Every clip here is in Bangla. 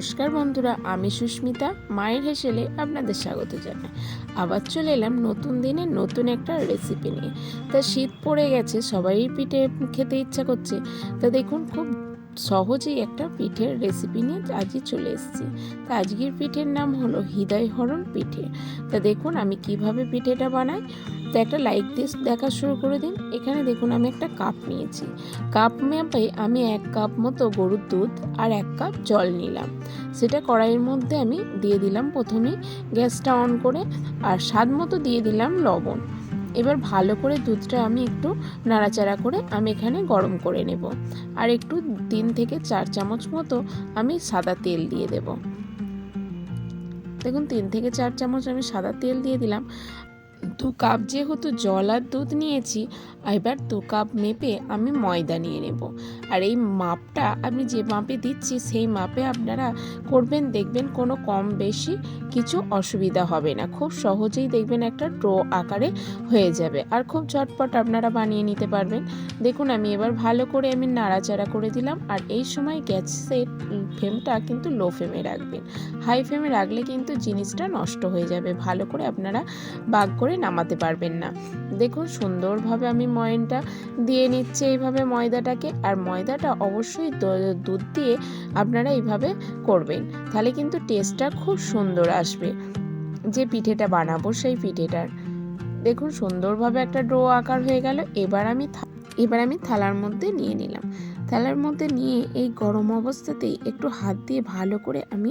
নমস্কার বন্ধুরা, আমি সুস্মিতা, মায়ের হেসেলে আপনাদের স্বাগত জানাই। আবার চলে এলাম নতুন দিনে নতুন একটা রেসিপি নিয়ে। তা শীত পড়ে গেছে, সবাই পিঠে খেতে ইচ্ছা করছে। তা দেখুন, খুব সহজেই একটা পিঠের রেসিপি নিয়ে আজই চলে এসেছি। তা আজকের পিঠের নাম হলো হৃদয়হরণ পিঠে। তা দেখুন আমি কীভাবে পিঠেটা বানাই। তো একটা লাইক দিয়ে দেখা শুরু করে দিন। এখানে দেখুন আমি একটা কাপ নিয়েছি। কাপ ম্যাপে আমি এক কাপ মতো গরুর দুধ আর এক কাপ জল নিলাম। সেটা কড়াইয়ের মধ্যে আমি দিয়ে দিলাম প্রথমেই। গ্যাসটা অন করে আর স্বাদ মতো দিয়ে দিলাম লবণ। এবার ভালো করে দুধটা আমি একটু নাড়াচাড়া করে আমি এখানে গরম করে নেব। আর একটু তিন থেকে চার চামচ মতো আমি সাদা তেল দিয়ে দেব। দেখুন, তিন থেকে চার চামচ আমি সাদা তেল দিয়ে দিলাম। দু কাপ যেহেতু জল আর দুধ নিয়েছি এবার দু কাপ মেপে আমি ময়দা নিয়ে নেব। আর এই মাপটা আমি যে মাপে দিচ্ছি, সেই মাপে আপনারা করবেন, দেখবেন কোনো কম বেশি কিছু অসুবিধা হবে না। খুব সহজেই দেখবেন একটা ড্রো আকারে হয়ে যাবে। আর খুব ঝটপট আপনারা বানিয়ে নিতে পারবেন। দেখুন, আমি এবার ভালো করে আমি নাড়াচাড়া করে দিলাম। আর এই সময় গ্যাসের ফ্লেমটা কিন্তু লো ফ্লেমে রাখবেন। হাই ফ্লেমে রাখলে কিন্তু জিনিসটা নষ্ট হয়ে যাবে। ভালো করে আপনারা বাগ করে নামাতে পারবেন না। দেখুন, সুন্দরভাবে আমি ময়নটা দিয়ে নিচ্ছে এইভাবে ময়দাটাকে। আর ময়দাটা অবশ্যই দুধ দিয়ে আপনারা এইভাবে করবেন। তাহলে কিন্তু টেস্টটা খুব সুন্দর আসবে। যে পিঠেটা বানাবো সেই পিঠেটার। দেখুন সুন্দরভাবে একটা ডো আকার হয়ে গেল। এবার আমি এবার আমি থালার মধ্যে নিয়ে নিলাম। থালার মধ্যে নিয়ে এই গরম অবস্থাতেই একটু হাত দিয়ে ভালো করে আমি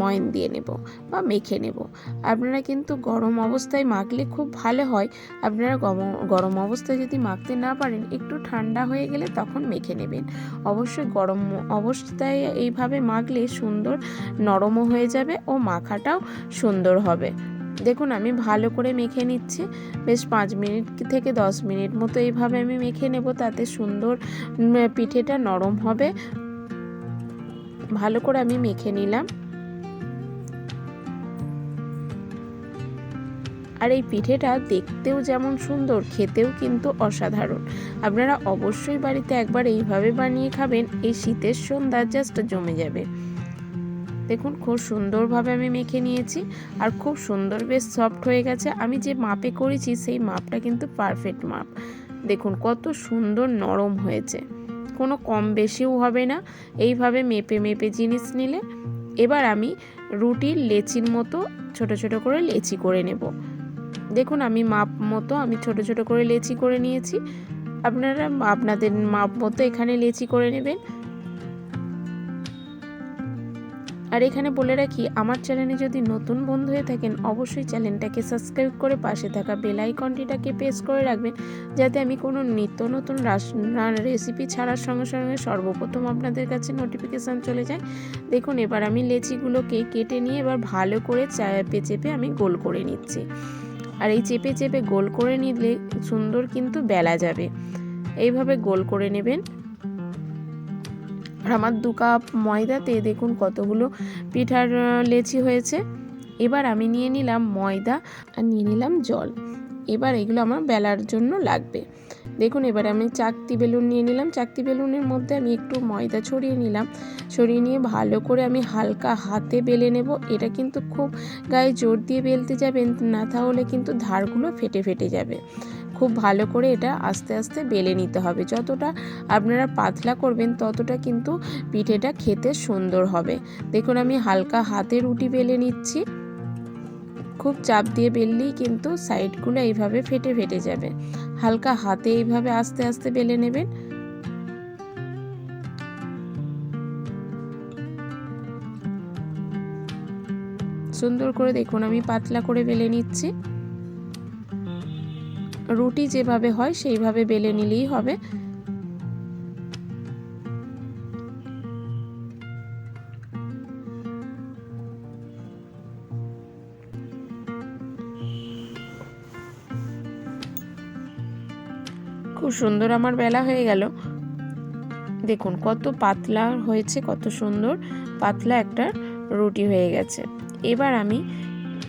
ময়ন দিয়ে নেব বা মেখে নেব। আপনারা কিন্তু গরম অবস্থায় মাখলে খুব ভালো হয়। আপনারা গরম অবস্থায় যদি মাখতে না পারেন, একটু ঠান্ডা হয়ে গেলে তখন মেখে নেবেন। অবশ্যই গরম অবস্থায় এইভাবে মাখলে সুন্দর নরমও হয়ে যাবে ও মাখাটাও সুন্দর হবে। দেখুন, আমি ভালো করে মেখে নিচ্ছি। বেশ পাঁচ মিনিট থেকে দশ মিনিট মতো এইভাবে আমি মেখে নেব, তাতে সুন্দর পিঠেটা নরম হবে। ভালো করে আমি মেখে নিলাম। আর এই পিঠেটা দেখতেও যেমন সুন্দর, খেতেও কিন্তু অসাধারণ। আপনারা অবশ্যই বাড়িতে একবার এইভাবে বানিয়ে খাবেন, এই শীতের সন্ধ্যা জাস্ট জমে যাবে। দেখুন, খুব সুন্দরভাবে আমি মেখে নিয়েছি আর খুব সুন্দর বেশ সফট হয়ে গেছে। আমি যে মাপে করেছি সেই মাপটা কিন্তু পারফেক্ট মাপ। দেখুন, কত সুন্দর নরম হয়েছে। কোনো কম বেশিও হবে না। এইভাবে মেপে মেপে জিনিস নিলে এবার আমি রুটির লেচির মতো ছোট ছোট করে লেচি করে নেব। দেখুন, আমি মাপ মতো আমি ছোট ছোট করে লেচি করে নিয়েছি। আপনারা আপনাদের মাপ মতো এখানে লেচি করে নেবেন। আর এখানে বলে রাখি, আমার চ্যানেলে যদি নতুন বন্ধু হয়ে থাকেন, অবশ্যই চ্যানেলটাকে সাবস্ক্রাইব করে পাশে থাকা বেল আইকনটিটাকে প্রেস করে রাখবেন, যাতে আমি কোনো নিত্য নতুন রেসিপি ছাড়ার সঙ্গে সঙ্গে সর্বপ্রথম আপনাদের কাছে নোটিফিকেশান চলে যায়। দেখুন, এবার আমি লেচিগুলোকে কেটে নিয়ে এবার ভালো করে চেপে চেপে আমি গোল করে নিচ্ছি। আর এই চেপে চেপে গোল করে নিলে সুন্দর কিন্তু বেলা যাবে। এইভাবে গোল করে নেবেন। আর আমার দু কাপ ময়দাতে দেখুন কতগুলো পিঠার লেচি হয়েছে। এবার আমি নিয়ে নিলাম ময়দা আর নিয়ে নিলাম জল। এবার এগুলো আমার বেলার জন্য লাগবে। দেখুন, এবার আমি চাকতি বেলুন নিয়ে নিলাম। চাকতি বেলুনের মধ্যে আমি একটু ময়দা ছড়িয়ে নিলাম। ছড়িয়ে নিয়ে ভালো করে আমি হালকা হাতে বেলে নেব। এটা কিন্তু খুব গায়ে জোর দিয়ে বেলতে যাবেন না, তাহলে কিন্তু ধারগুলো ফেটে ফেটে যাবে। খুব ভালো করে এটা আস্তে আস্তে বেলে নিতে হবে। যতটা আপনারা পাতলা করবেন, ততটা কিন্তু পিঠেটা খেতে সুন্দর হবে। দেখুন, আমি হালকা হাতে রুটি বেলে নিচ্ছি। খুব চাপ দিয়ে বেললেই কিন্তু সাইডগুলো এইভাবে ফেটে ফেটে যাবে। হালকা হাতে এইভাবে আস্তে আস্তে বেলে নেবেন। সুন্দর করে দেখুন, আমি পাতলা করে বেলে নিচ্ছি। রুটি যেভাবে হয় সেইভাবে বেলে নিলেই হবে। খুব সুন্দর আমার বেলা হয়ে গেল। দেখুন, কত পাতলা হয়েছে, কত সুন্দর পাতলা একটা রুটি হয়ে গেছে। এবার আমি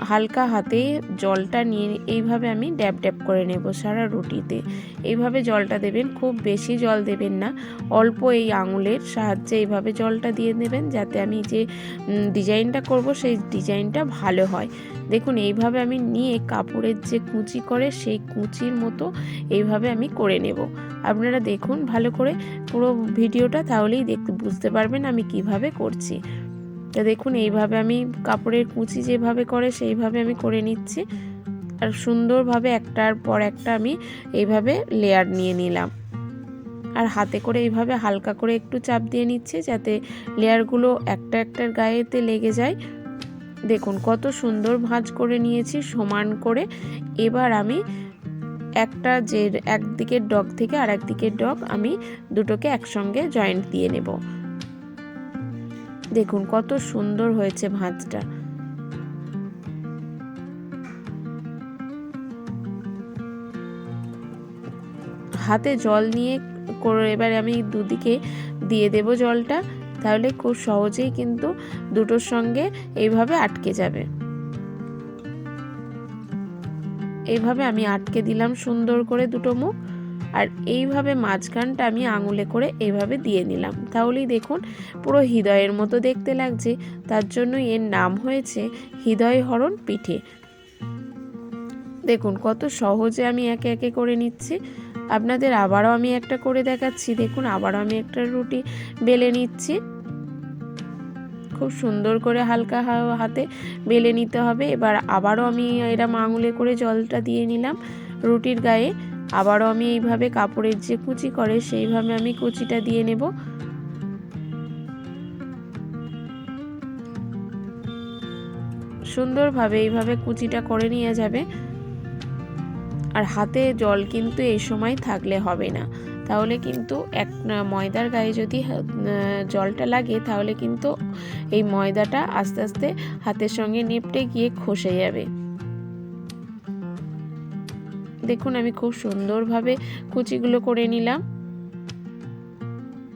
হালকা হাতে জলটা নিয়ে এইভাবে আমি ড্যাব ড্যাব করে নেব সারা রুটিতে। এইভাবে জলটা দেবেন, খুব বেশি জল দেবেন না। অল্প এই আঙুলের সাহায্যে এইভাবে জলটা দিয়ে নেবেন যাতে আমি যে ডিজাইনটা করব সেই ডিজাইনটা ভালো হয়। দেখুন, এইভাবে আমি নিয়ে কাপড়ের যে কুচি করে সেই কুচির মতো এইভাবে আমি করে নেব। আপনারা দেখুন ভালো করে পুরো ভিডিওটা তাহলেই দেখতে, বুঝতে পারবেন আমি কীভাবে করছি। তা দেখুন, এইভাবে আমি কাপড়ের কুচি যেভাবে করে, সেইভাবে আমি করে নিচ্ছি। আর সুন্দরভাবে একটার পর একটা আমি এইভাবে লেয়ার নিয়ে নিলাম। আর হাতে করে এইভাবে হালকা করে একটু চাপ দিয়ে নিচ্ছে, যাতে লেয়ারগুলো একটা একটার গায়েতে লেগে যায়। দেখুন, কত সুন্দর ভাঁজ করে নিয়েছি, সমান করে। এবার আমি একটা যে, একদিকের ডগ থেকে আর একদিকের ডগ আমি দুটোকে একসঙ্গে জয়েন্ট দিয়ে নেব। দেখুন, কত সুন্দর হয়েছে ভাঁজটা হাতে জল নিয়ে করে এবার আমি দুদিকে দিয়ে দেব জলটা, তাহলে খুব সহজেই কিন্তু দুটোর সঙ্গে এইভাবে আটকে যাবে। এইভাবে আমি আটকে দিলাম সুন্দর করে দুটো মুখ। আর এইভাবে মাঝখানটা আমি আঙুলে করে এইভাবে দিয়ে নিলাম। তাহলেই দেখুন, পুরো হৃদয়ের মতো দেখতে লাগছে। তার জন্য এর নাম হয়েছে হৃদয় হরণ পিঠে। দেখুন, কত সহজে আমি একে একে করে নিচ্ছি। আপনাদের আবারও আমি একটা করে দেখাচ্ছি। দেখুন, আবারও আমি একটা রুটি বেলে নিচ্ছি। খুব সুন্দর করে হালকা হাতে বেলে নিতে হবে। এবার আবারও আমি এরম আঙুলে করে জলটা দিয়ে নিলাম রুটির গায়ে। আবারও আমি এইভাবে কাপড়ের যে কুচি করে সেইভাবে আমি কুচিটা দিয়ে নেব। সুন্দরভাবে এইভাবে কুচিটা করে নিয়ে যাবে। আর হাতে জল কিন্তু এই সময় থাকলে হবে না। তাহলে কিন্তু এক ময়দার গায়ে যদি জলটা লাগে, তাহলে কিন্তু এই ময়দাটা আস্তে আস্তে হাতের সঙ্গে নেপটে গিয়ে খসে যাবে। দেখুন, আমি খুব সুন্দরভাবে কুচিগুলো করে নিলাম।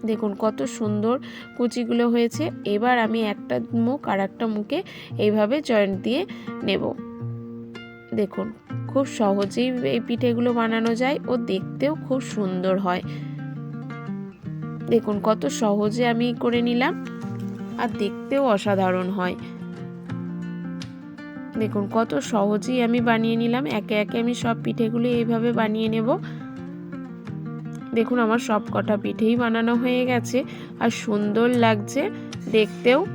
দেখুন, কত সুন্দর কুচিগুলো হয়েছে। এবার আমি একটা মুখ আর একটা মুখে এইভাবে জয়েন্ট দিয়ে নেব। দেখুন, খুব সহজেই এই পিঠেগুলো বানানো যায় ও দেখতেও খুব সুন্দর হয়। দেখুন, কত সহজে আমি করে নিলাম। আর দেখতেও অসাধারণ হয়। দেখুন, কত সহজেই আমি বানিয়ে নিলাম। একে একে আমি সব পিঠেগুলি এইভাবে বানিয়ে নেব। দেখুন, আমার সব কটা পিঠেই বানানো হয়ে গেছে। আর সুন্দর লাগছে দেখতেও।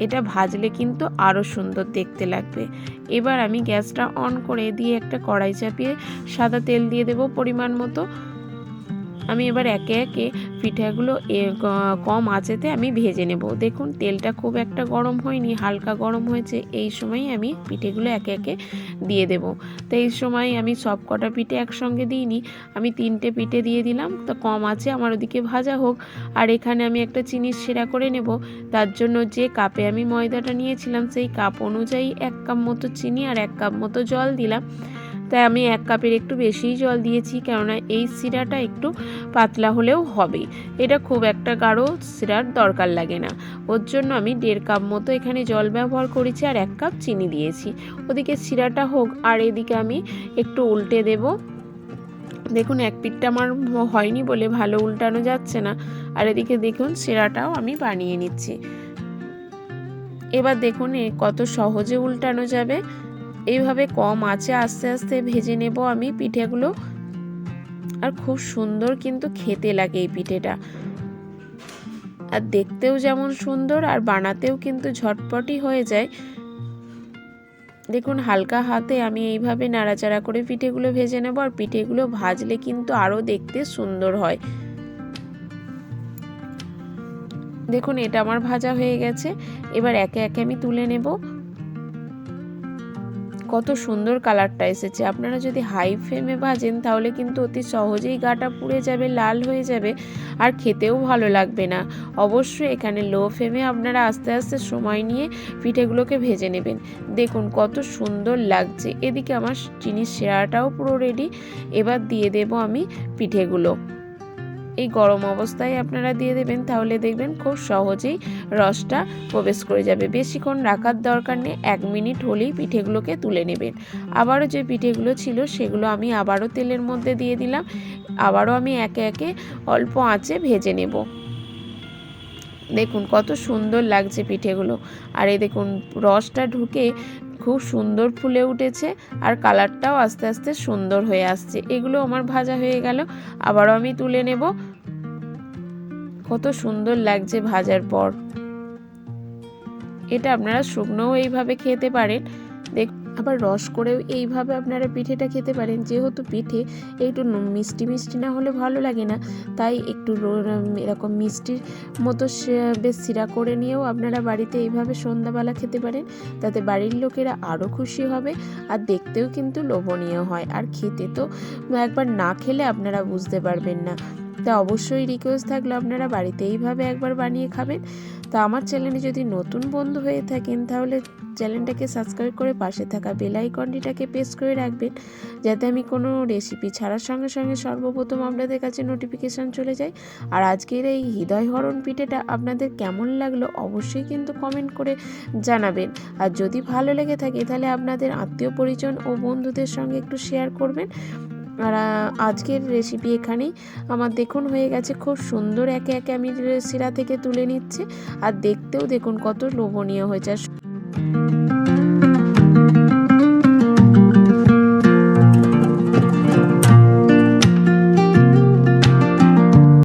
এটা ভাজলে কিন্তু আরও সুন্দর দেখতে লাগবে। এবার আমি গ্যাসটা অন করে দিয়ে একটা কড়াই চাপিয়ে সাদা তেল দিয়ে দেব পরিমাণ মতো। আমি এবার একে একে পিঠাগুলো কম আঁচেতে আমি ভেজে নেব। দেখুন, তেলটা খুব একটা গরম হয়নি, হালকা গরম হয়েছে। এই সময় আমি পিঠেগুলো একে একে দিয়ে দেব। তো এই সময় আমি সব কটা পিঠে একসঙ্গে দিইনি। আমি তিনটে পিঠে দিয়ে দিলাম। তো কম আছে, আমার ওদিকে ভাজা হোক। আর এখানে আমি একটা চিনির সেরা করে নেব। তার জন্য যে কাপে আমি ময়দাটা নিয়েছিলাম, সেই কাপ অনুযায়ী এক কাপ মতো চিনি আর এক কাপ মতো জল দিলাম। তাই আমি এক কাপের একটু বেশিই জল দিয়েছি, কেননা এই সিরাটা একটু পাতলা হলেও হবে। এটা খুব একটা গাঢ় সিরার দরকার লাগে না। ওর জন্য আমি দেড় কাপ মতো এখানে জল ব্যবহার করেছি আর এক কাপ চিনি দিয়েছি। ওদিকে সিরাটা হোক, আর এদিকে আমি একটু উল্টে দেব। দেখুন, এক পিঠটা আমার হয়নি বলে ভালো উল্টানো যাচ্ছে না। আর এদিকে দেখুন, সিরাটাও আমি বানিয়ে নিচ্ছি। এবার দেখুন কত সহজে উল্টানো যাবে। এইভাবে কম আঁচে আস্তে আস্তে ভেজে নেব আমি পিঠেগুলো। আর খুব সুন্দর কিন্তু খেতে লাগে এই পিঠেটা। আর দেখতেও যেমন সুন্দর, আর বানাতেও কিন্তু ঝটপটই হয়ে যায়। দেখুন, হালকা হাতে আমি এইভাবে নাড়াচাড়া করে পিঠেগুলো ভেজে নেব, আর পিঠেগুলো ভাজলে কিন্তু আরও দেখতে সুন্দর হয়। দেখুন, এটা আমার ভাজা হয়ে গেছে। এবার একে একে আমি তুলে নেব। কত সুন্দর কালারটা এসেছে। আপনারা যদি হাই ফ্লেমে ভাজেন, তাহলে কিন্তু অতি সহজেই গাটা পুড়ে যাবে, লাল হয়ে যাবে, আর খেতেও ভালো লাগবে না। অবশ্যই এখানে লো ফ্লেমে আপনারা আস্তে আস্তে সময় নিয়ে পিঠেগুলোকে ভেজে নেবেন। দেখুন কত সুন্দর লাগছে। এদিকে আমার চিনির সেরাটাও পুরো রেডি এবার দিয়ে দেব আমি পিঠেগুলো। এই গরম অবস্থায় আপনারা দিয়ে দেবেন, তাহলে দেখবেন খুব সহজেই রসটা প্রবেশ করে যাবে। বেশিক্ষণ রাখার দরকার নেই, এক মিনিট হলেই পিঠেগুলোকে তুলে নেবেন। আবারও যে পিঠেগুলো ছিল, সেগুলো আমি আবারও তেলের মধ্যে দিয়ে দিলাম। আবারও আমি একে একে অল্প আঁচে ভেজে নেব। দেখুন কত সুন্দর লাগছে পিঠেগুলো। আর এই দেখুন, রসটা ঢুকে খুব সুন্দর ফুলে উঠেছে আর কালারটাও আস্তে আস্তে সুন্দর হয়ে আসছে। এগুলো আমার ভাজা হয়ে গেল, আবারও আমি তুলে নেব। কত সুন্দর লাগছে ভাজার পর। এটা আপনারা শুকনোও এইভাবে খেতে পারেন আবার রস করেও এইভাবে আপনারা পিঠেটা খেতে পারেন। যেহেতু পিঠে একটু মিষ্টি মিষ্টি না হলে ভালো লাগে না। তাই একটু এরকম মিষ্টির মতো বেশ সিরা করে নিয়েও আপনারা বাড়িতে এইভাবে সন্ধ্যাবেলা খেতে পারেন। তাতে বাড়ির লোকেরা আরও খুশি হবে আর দেখতেও কিন্তু লোভনীয় হয়। আর খেতে তো একবার না খেলে আপনারা বুঝতে পারবেন না। তা অবশ্যই রিকোয়েস্ট থাকল আপনারা বাড়িতে এইভাবে একবার বানিয়ে খাবেন। তা আমার চ্যানেলে যদি নতুন বন্ধু হয়ে থাকেন, তাহলে চ্যানেলটাকে সাবস্ক্রাইব করে পাশে থাকা বেল আইকনটিটাকে প্রেস করে রাখবেন, যাতে আমি কোনো রেসিপি ছাড়ার সঙ্গে সঙ্গে সর্বপ্রথম আপনাদের কাছে নোটিফিকেশান চলে যায়। আর আজকের এই হৃদয়হরণ পিঠেটা আপনাদের কেমন লাগল অবশ্যই কিন্তু কমেন্ট করে জানাবেন। আর যদি ভালো লেগে থাকে, তাহলে আপনাদের আত্মীয় পরিজন ও বন্ধুদের সঙ্গে একটু শেয়ার করবেন। আর আজকের রেসিপি এখানেই। আমার দেখুন হয়ে গেছে খুব সুন্দর একে একে আমি শিরা থেকে তুলে নিচ্ছি। আর দেখতেও দেখুন কত লোভনীয় হয়েছে।